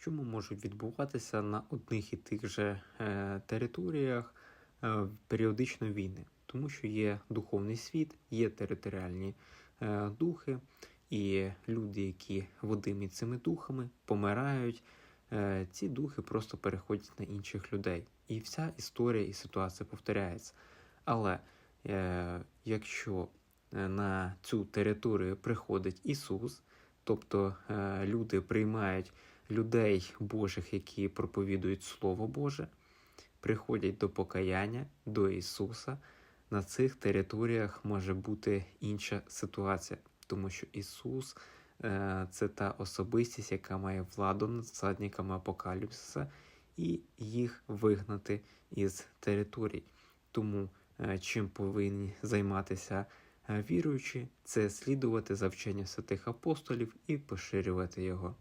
чому можуть відбуватися на одних і тих же е, територіях е, періодично війни, тому що є духовний світ, є територіальні е, духи, і люди, які водимі цими духами, помирають. Е, ці духи просто переходять на інших людей. І вся історія і ситуація повторяється. Але е, якщо на цю територію приходить Ісус, тобто е, люди приймають людей Божих, які проповідують Слово Боже, приходять до покаяння, до Ісуса, на цих територіях може бути інша ситуація, тому що Ісус е, це та особистість, яка має владу над садниками апокаліпсиса, і їх вигнати із територій. Тому е, чим повинні займатися е, віруючі, це слідувати за вченням святих апостолів і поширювати його.